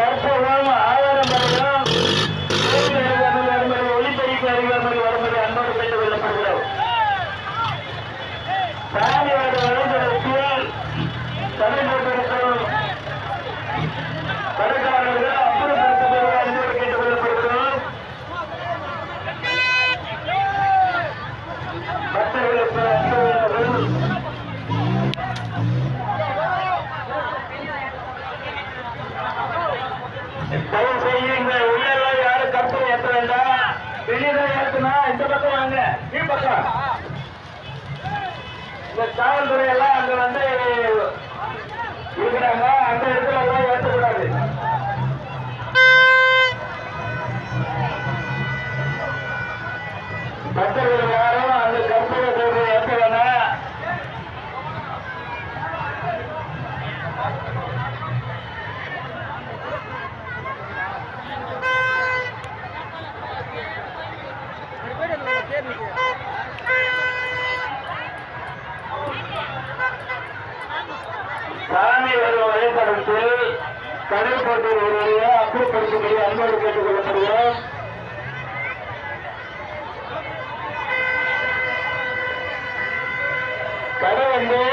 கற்பகம் ஆதாரம் பெறுகிறோம். ஒளிப்பெருக்கு அறிவாமல் வரும்படி அன்போடு பெற்றுக் கொள்ளப்படுகிறோம் சாமியோட தயவு செய்து உள்ள உள்ளெல்லாம் யாரும் கருத்துல ஏற்ற வேண்டாம். வெளியதான் ஏற்றுனா இந்த பக்கம் வாங்க. இந்த காவல்துறை எல்லாம் படத்தில் கடல் போட்டியில் ஒருவரைய அப்புறப்படுத்தும்படி அன்போடு கேட்டுக் கொள்ளப்படுகிறோம். கடல் வந்து